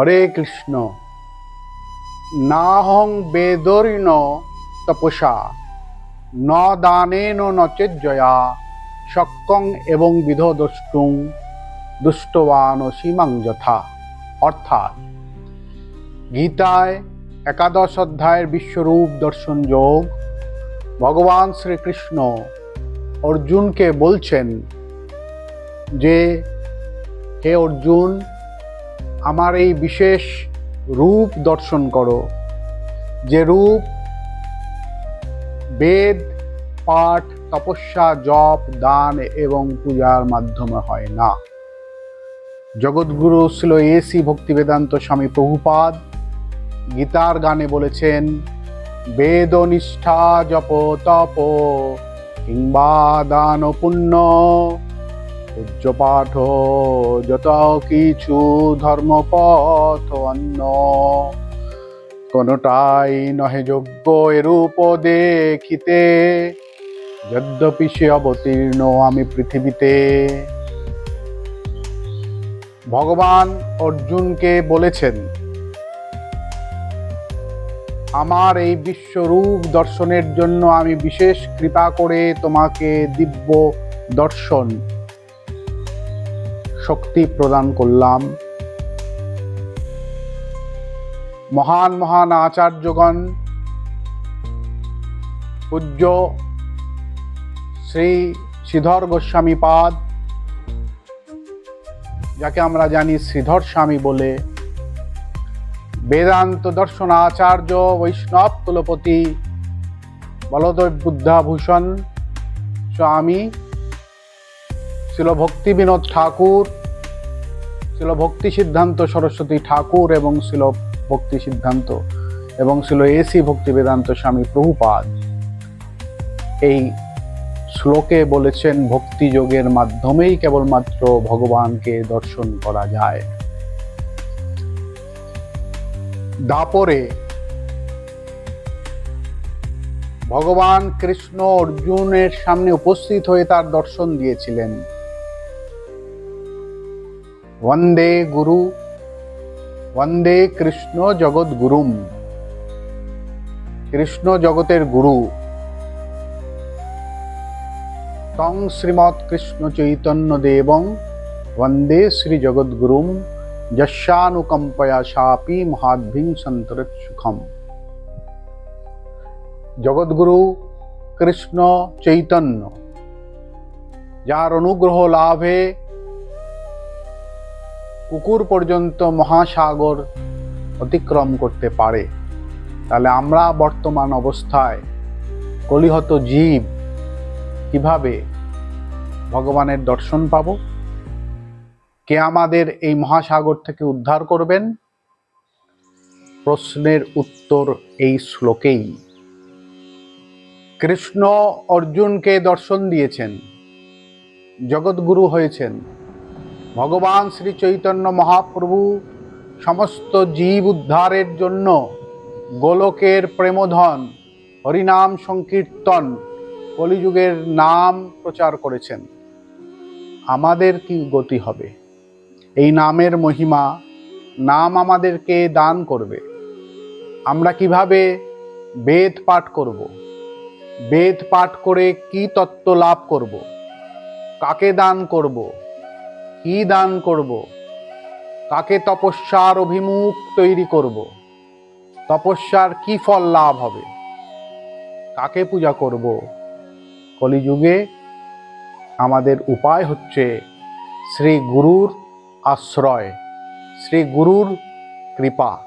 হরে কৃষ্ণ। নাহং বেদরিণ তপসা ন দানেন চেজ্জয়া শক্কং এবং বিধ দ্রষ্টুং দুষ্টবান সীমাং যথা। অর্থাৎ গীতায় একাদশ অধ্যায়ের বিশ্বরূপ দর্শন যোগ, ভগবান শ্রীকৃষ্ণ অর্জুনকে বলছেন যে, হে অর্জুন আমার এই বিশেষ রূপ দর্শন করো, যে রূপ বেদ, পাঠ, তপস্যা, জপ, দান এবং পূজার মাধ্যমে হয় না। জগৎগুরু ছিল এসি ভক্তি বেদান্ত স্বামী প্রভুপাদ গীতার গানে বলেছেন, বেদ নিষ্ঠা, জপ, তপ, কিংবা দান পুণ্য পূজ্য পাঠ যত কিছু ধর্মপথ অন্য। কোনটাই নহে যোগ্য এরূপ দেখিতে। যদ্যপি সে অবতীর্ণ আমি পৃথিবীতে। ভগবান অর্জুনকে বলেছেন, আমার এই বিশ্বরূপ দর্শনের জন্য আমি বিশেষ কৃপা করে তোমাকে দিব্য দর্শন শক্তি প্রদান করলাম। মহান মহান আচার্যগণ, পূজ্য শ্রী শ্রীধর গোস্বামী পাদ, যাকে আমরা জানি শ্রীধর স্বামী বলে, বেদান্ত দর্শন আচার্য বৈষ্ণব কুলপতি বলদেব বুদ্ধাভূষণ, স্বামী ছিল ভক্তি বিনোদ ঠাকুর ছিল ভক্তি সিদ্ধান্ত সরস্বতী ঠাকুর এবং ছিল ভক্তি সিদ্ধান্ত এবং ছিল এসি ভক্তি বেদান্ত স্বামী প্রভুপাদ। এই শ্লোকে বলেছেন, ভক্তি যোগের মাধ্যমেই কেবলমাত্র ভগবানকে দর্শন করা যায়। দাপরে ভগবান কৃষ্ণ অর্জুনের সামনে উপস্থিত হয়ে তার দর্শন দিয়েছিলেন। বন্দে গুরু বন্দে কৃষ্ণ জগৎ গুরুম কৃষ্ণ জগতের গুরু তং শ্রীমৎ কৃষ্ণ চৈতন্য দেবং বন্দে শ্রী জগদ্গুরুম যশানুকম্পয়া সাপি মহাদ্ভিং সন্তরৎ সুখম জগৎগুরু কৃষ্ণ চৈতন্য যার অনুগ্রহ লাভে কুকুর পর্যন্ত মহাসাগর অতিক্রম করতে পারে। তাহলে আমরা বর্তমান অবস্থায় কলিহত জীব কীভাবে ভগবানের দর্শন পাব? কে আমাদের এই মহাসাগর থেকে উদ্ধার করবেন? প্রশ্নের উত্তর এই শ্লোকেই। কৃষ্ণ অর্জুনকে দর্শন দিয়েছেন, জগৎগুরু হয়েছেন। ভগবান শ্রী চৈতন্য মহাপ্রভু সমস্ত জীব উদ্ধারের জন্য গোলকের প্রেমধন, হরিনাম সংকীর্তন, কলিযুগের নাম প্রচার করেছেন। আমাদের কি গতি হবে? এই নামের মহিমা, নাম আমাদেরকে দান করবে। আমরা কীভাবে বেদ পাঠ করব? বেদ পাঠ করে কি তত্ত্ব লাভ করব? কাকে দান করব? কি দান করব? কাকে তপস্যার অভিমুখ তৈরি করব? তপস্যার কি ফল লাভ হবে? কাকে পূজা করব? কলিযুগে আমাদের উপায় হচ্ছে শ্রী গুরুর আশ্রয়, শ্রী গুরুর কৃপা,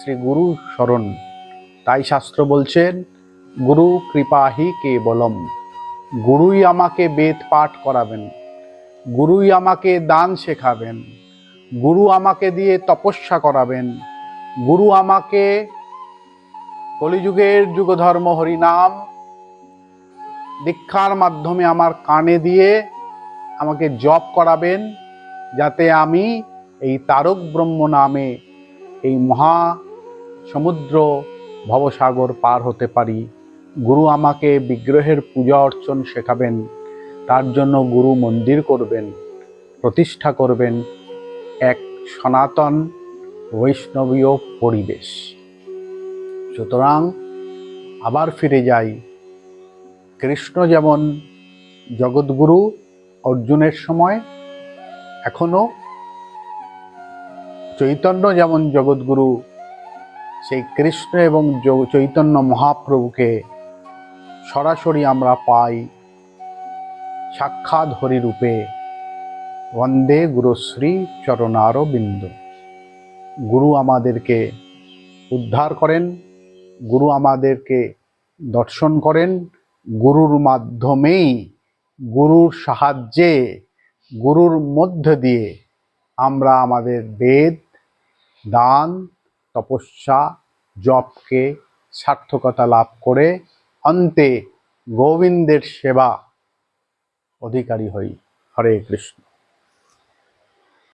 শ্রী গুরু শরণ। তাই শাস্ত্র বলছেন, গুরু কৃপাহি কেবলম। গুরুই আমাকে বেদ পাঠ করাবেন। গুরুই আমাকে দান শেখাবেন, গুরু আমাকে দিয়ে তপস্যা করাবেন, গুরু আমাকে কলিযুগের যুগধর্ম হরিনাম দীক্ষার মাধ্যমে আমার কানে দিয়ে আমাকে জপ করাবেন, যাতে আমি এই তারক ব্রহ্ম নামে এই মহা সমুদ্র ভবসাগর পার হতে পারি। গুরু আমাকে বিগ্রহের পূজা অর্চন শেখাবেন। তার জন্য গুরু মন্দির করবেন, প্রতিষ্ঠা করবেন এক সনাতন বৈষ্ণবীয় পরিবেশ। সুতরাং আবার ফিরে যাই। কৃষ্ণ যেমন জগৎগুরু অর্জুনের সময় এখনও চৈতন্য যেমন জগৎগুরু সেই কৃষ্ণ এবং চৈতন্য মহাপ্রভুকে সরাসরি আমরা পাই। সাক্ষাৎ হরিরূপে বন্দে গুরুশ্রী চরণার বিন্দ গুরু আমাদেরকে উদ্ধার করেন, গুরু আমাদেরকে দর্শন করেন, গুরুর মাধ্যমেই গুরুর সাহায্যে, গুরুর মধ্য দিয়ে আমরা আমাদের বেদ, দান, তপস্যা, জপকে সার্থকতা লাভ করে অন্তে গোবিন্দের সেবা অধিকারী হই। হরে কৃষ্ণ।